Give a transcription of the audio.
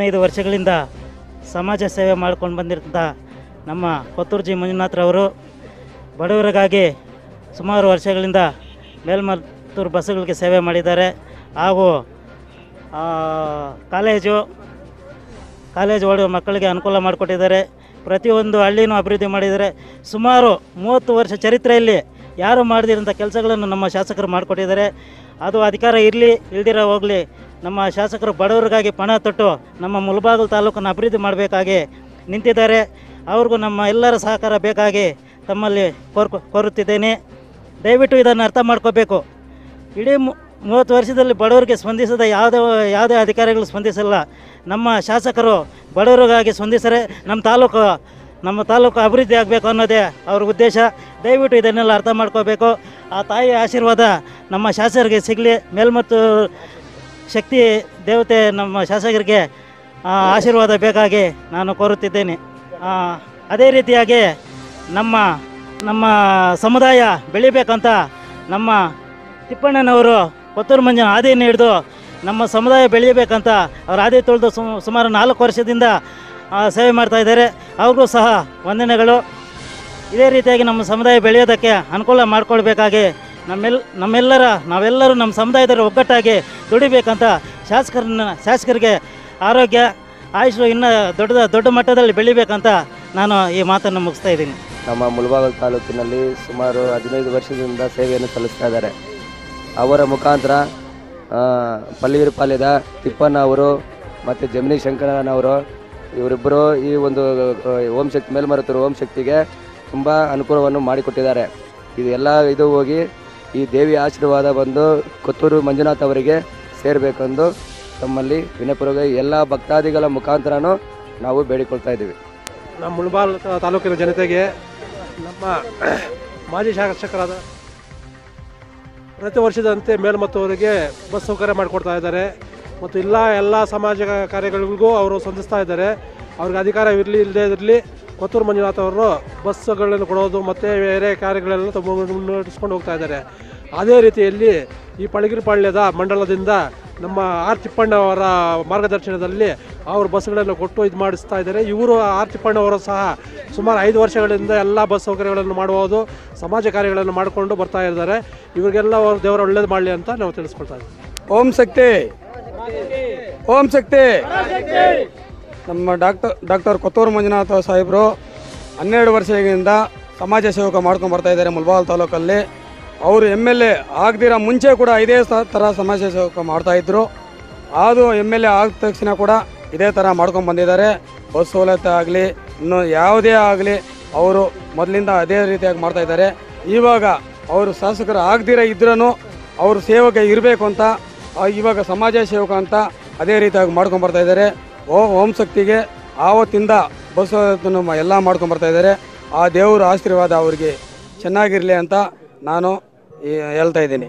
ಹದಿನೈದು ವರ್ಷಗಳಿಂದ ಸಮಾಜ ಸೇವೆ ಮಾಡ್ಕೊಂಡು ಬಂದಿರ್ತಂಥ ನಮ್ಮ ಪತ್ತೂರ್ಜಿ ಮಂಜುನಾಥ್ರವರು. ಬಡವರಿಗಾಗಿ ಸುಮಾರು ವರ್ಷಗಳಿಂದ ಮೇಲ್ಮತ್ತೂರು ಬಸ್ಸುಗಳಿಗೆ ಸೇವೆ ಮಾಡಿದ್ದಾರೆ. ಹಾಗೂ ಕಾಲೇಜು, ಕಾಲೇಜ್ ಓಡುವ ಮಕ್ಕಳಿಗೆ ಅನುಕೂಲ ಮಾಡಿಕೊಟ್ಟಿದ್ದಾರೆ. ಪ್ರತಿಯೊಂದು ಹಳ್ಳಿನೂ ಅಭಿವೃದ್ಧಿ ಮಾಡಿದ್ದಾರೆ. ಸುಮಾರು ಮೂವತ್ತು ವರ್ಷ ಚರಿತ್ರೆಯಲ್ಲಿ ಯಾರು ಮಾಡದಿರೋಂಥ ಕೆಲಸಗಳನ್ನು ನಮ್ಮ ಶಾಸಕರು ಮಾಡಿಕೊಟ್ಟಿದ್ದಾರೆ. ಅದು ಅಧಿಕಾರ ಇರಲಿ, ಇಲ್ದಿರೋ ಹೋಗಲಿ. ನಮ್ಮ ಶಾಸಕರು ಬಡವರಿಗಾಗಿ ಪಣ ತೊಟ್ಟು ನಮ್ಮ ಮುಲ್ಬಾಗಲ್ ತಾಲೂಕನ್ನು ಅಭಿವೃದ್ಧಿ ಮಾಡಬೇಕಾಗಿ ನಿಂತಿದ್ದಾರೆ. ಅವ್ರಿಗೂ ನಮ್ಮ ಎಲ್ಲರ ಸಹಕಾರ ಬೇಕಾಗಿ ತಮ್ಮಲ್ಲಿ ಕೋರ್ಕೊ, ಕೋರುತ್ತಿದ್ದೇನೆ. ದಯವಿಟ್ಟು ಇದನ್ನು ಅರ್ಥ ಮಾಡ್ಕೋಬೇಕು. ಇಡೀ ಮೂವತ್ತು ವರ್ಷದಲ್ಲಿ ಬಡವರಿಗೆ ಸ್ಪಂದಿಸದ ಯಾವುದೇ ಯಾವುದೇ ಅಧಿಕಾರಿಗಳು ಸ್ಪಂದಿಸಲ್ಲ. ನಮ್ಮ ಶಾಸಕರು ಬಡವರಿಗಾಗಿ ಸ್ಪಂದಿಸರೆ. ನಮ್ಮ ತಾಲೂಕು ನಮ್ಮ ತಾಲೂಕು ಅಭಿವೃದ್ಧಿ ಆಗಬೇಕು ಅನ್ನೋದೇ ಅವ್ರ ಉದ್ದೇಶ. ದಯವಿಟ್ಟು ಇದನ್ನೆಲ್ಲ ಅರ್ಥ ಮಾಡ್ಕೋಬೇಕು. ಆ ತಾಯಿಯ ಆಶೀರ್ವಾದ ನಮ್ಮ ಶಾಸಕರಿಗೆ ಸಿಗಲಿ. ಮೇಲ್ಮತ್ತು ಶಕ್ತಿ ದೇವತೆ ನಮ್ಮ ಶಾಸಕರಿಗೆ ಆಶೀರ್ವಾದ ಬೇಕಾಗಿ ನಾನು ಕೋರುತ್ತಿದ್ದೇನೆ. ಅದೇ ರೀತಿಯಾಗಿ ನಮ್ಮ ನಮ್ಮ ಸಮುದಾಯ ಬೆಳಿಬೇಕಂತ ನಮ್ಮ ತಿಪ್ಪಣ್ಣನವರು ಕೊತ್ತೂರು ಮಂಜನ ಆದಿಯನ್ನು ಹಿಡಿದು ನಮ್ಮ ಸಮುದಾಯ ಬೆಳೆಯಬೇಕಂತ ಅವ್ರ ಆದಿ ತೊಳೆದು ಸುಮಾರು ನಾಲ್ಕು ವರ್ಷದಿಂದ ಸೇವೆ ಮಾಡ್ತಾ ಇದ್ದಾರೆ. ಅವ್ರಿಗೂ ಸಹ ವಂದನೆಗಳು. ಇದೇ ರೀತಿಯಾಗಿ ನಮ್ಮ ಸಮುದಾಯ ಬೆಳೆಯೋದಕ್ಕೆ ಅನುಕೂಲ ಮಾಡಿಕೊಳ್ಬೇಕಾಗಿ ನಮ್ಮೆಲ್ ನಮ್ಮೆಲ್ಲರ ನಾವೆಲ್ಲರೂ ನಮ್ಮ ಸಮುದಾಯದವರು ಒಗ್ಗಟ್ಟಾಗಿ ದುಡಿಬೇಕಂತ ಶಾಸಕರನ್ನ ಶಾಸಕರಿಗೆ ಆರೋಗ್ಯ ಆಯುಷು ಇನ್ನೂ ದೊಡ್ಡ ದೊಡ್ಡ ಮಟ್ಟದಲ್ಲಿ ಬೆಳಿಬೇಕಂತ ನಾನು ಈ ಮಾತನ್ನು ಮುಗಿಸ್ತಾ ಇದ್ದೀನಿ. ನಮ್ಮ ಮುಳಬಾಗಲ್ ತಾಲೂಕಿನಲ್ಲಿ ಸುಮಾರು ಹದಿನೈದು ವರ್ಷದಿಂದ ಸೇವೆಯನ್ನು ಸಲ್ಲಿಸ್ತಾ ಇದ್ದಾರೆ. ಅವರ ಮುಖಾಂತರ ಆ, ಪಾಲ್ಯದ ತಿಪ್ಪಣ್ಣ ಅವರು ಮತ್ತು ಜಮಿನಿ ಶಂಕರನವರು ಇವರಿಬ್ಬರು ಈ ಒಂದು ಓಂ ಶಕ್ತಿ ಮೇಲ್ಮರುತ್ತರು ಓಂ ಶಕ್ತಿಗೆ ತುಂಬ ಅನುಕೂಲವನ್ನು ಮಾಡಿಕೊಟ್ಟಿದ್ದಾರೆ. ಇದೆಲ್ಲ ಇದು ಹೋಗಿ ಈ ದೇವಿ ಆಶೀರ್ವಾದ ಬಂದು ಕೊತ್ತೂರು ಮಂಜುನಾಥ್ ಅವರಿಗೆ ಸೇರಬೇಕೆಂದು ತಮ್ಮಲ್ಲಿ ವಿನಯಪೂರ್ವಕ ಎಲ್ಲ ಭಕ್ತಾದಿಗಳ ಮುಖಾಂತರನೂ ನಾವು ಬೇಡಿಕೊಳ್ತಾ ಇದ್ದೀವಿ. ನಮ್ಮ ಮುಳಬಾಲ್ ತಾಲೂಕಿನ ಜನತೆಗೆ ನಮ್ಮ ಮಾಜಿ ಶಾಸಕರಾದ ಪ್ರತಿ ವರ್ಷದಂತೆ ಮೇಲ್ಮತ್ತವರಿಗೆ ಬಸ್ ಸೌಕರ್ಯ ಮಾಡಿಕೊಡ್ತಾ ಇದ್ದಾರೆ. ಮತ್ತು ಇಲ್ಲ ಎಲ್ಲ ಸಮಾಜ ಕಾರ್ಯಗಳಿಗೂ ಅವರು ಸ್ಪಂದಿಸ್ತಾ ಇದ್ದಾರೆ. ಅವ್ರಿಗೆ ಅಧಿಕಾರ ಇರಲಿ ಇಲ್ಲದೇ ಇರಲಿ, ಕೊತ್ತೂರು ಮಂಜುನಾಥ್ ಅವರು ಬಸ್ಸುಗಳನ್ನು ಕೊಡೋದು ಮತ್ತು ಬೇರೆ ಕಾರ್ಯಗಳೆಲ್ಲ ತುಂಬ ಮುನ್ನಡೆಸ್ಕೊಂಡು ಹೋಗ್ತಾ ಇದ್ದಾರೆ. ಅದೇ ರೀತಿಯಲ್ಲಿ ಈ ಪಳಗಿರಿಪಾಳ್ಯದ ಮಂಡಲದಿಂದ ನಮ್ಮ ಆರ್ ತಿಪ್ಪಣ್ಣ ಅವರ ಮಾರ್ಗದರ್ಶನದಲ್ಲಿ ಅವರು ಬಸ್ಗಳನ್ನು ಕೊಟ್ಟು ಇದು ಮಾಡಿಸ್ತಾ ಇದ್ದಾರೆ. ಇವರು ಆರ್ ತಿಪ್ಪಣ್ಣ ಅವರು ಸಹ ಸುಮಾರು ಐದು ವರ್ಷಗಳಿಂದ ಎಲ್ಲ ಬಸ್ ಸೌಕರ್ಯಗಳನ್ನು ಮಾಡುವುದು ಸಮಾಜ ಕಾರ್ಯಗಳನ್ನು ಮಾಡಿಕೊಂಡು ಬರ್ತಾ ಇದ್ದಾರೆ. ಇವರಿಗೆಲ್ಲ ಅವರು ದೇವರ ಒಳ್ಳೇದು ಮಾಡಲಿ ಅಂತ ನಾವು ತಿಳಿಸ್ಕೊಳ್ತಾ ಇದ್ದೀವಿ. ಓಂ ಶಕ್ತಿ. ಓಂ ಶಕ್ತಿ. ನಮ್ಮ ಡಾಕ್ಟರ್ ಡಾಕ್ಟರ್ ಕೊತ್ತೂರು ಮಂಜುನಾಥ ಸಾಹೇಬರು ಹನ್ನೆರಡು ವರ್ಷದಿಂದ ಸಮಾಜ ಸೇವಕ ಮಾಡ್ಕೊಂಡು ಬರ್ತಾ ಇದ್ದಾರೆ ಮುಲ್ಬಾಲ್ ತಾಲೂಕಲ್ಲಿ. ಅವರು ಎಂ ಎಲ್ ಎ ಆಗದಿರೋ ಮುಂಚೆ ಕೂಡ ಇದೇ ಥರ ಸಮಾಜ ಸೇವಕ ಮಾಡ್ತಾ ಇದ್ರು. ಅದು ಎಂ ಎಲ್ ಎ ಆದ ತಕ್ಷಣ ಕೂಡ ಇದೇ ಥರ ಮಾಡ್ಕೊಂಡು ಬಂದಿದ್ದಾರೆ. ಬಸ್ ಸವಲತ್ತು ಆಗಲಿ, ಇನ್ನು ಯಾವುದೇ ಆಗಲಿ ಅವರು ಮೊದಲಿಂದ ಅದೇ ರೀತಿಯಾಗಿ ಮಾಡ್ತಾ ಇದ್ದಾರೆ. ಇವಾಗ ಅವರು ಶಾಸಕರು ಆಗದಿರ ಇದ್ರೂ ಅವರು ಸೇವಕ ಇರಬೇಕು ಅಂತ ಇವಾಗ ಸಮಾಜ ಸೇವಕ ಅಂತ ಅದೇ ರೀತಿಯಾಗಿ ಮಾಡ್ಕೊಂಡು ಬರ್ತಾ ಇದ್ದಾರೆ. ಓ, ಓಂ ಶಕ್ತಿಗೆ ಆವತ್ತಿಂದ ಬಸ್ ಎಲ್ಲ ಮಾಡ್ಕೊಂಡು ಬರ್ತಾ ಇದ್ದಾರೆ. ಆ ದೇವರ ಆಶೀರ್ವಾದ ಅವರಿಗೆ ಚೆನ್ನಾಗಿರಲಿ ಅಂತ ನಾನು ಹೇಳ್ತಾ ಇದ್ದೀನಿ.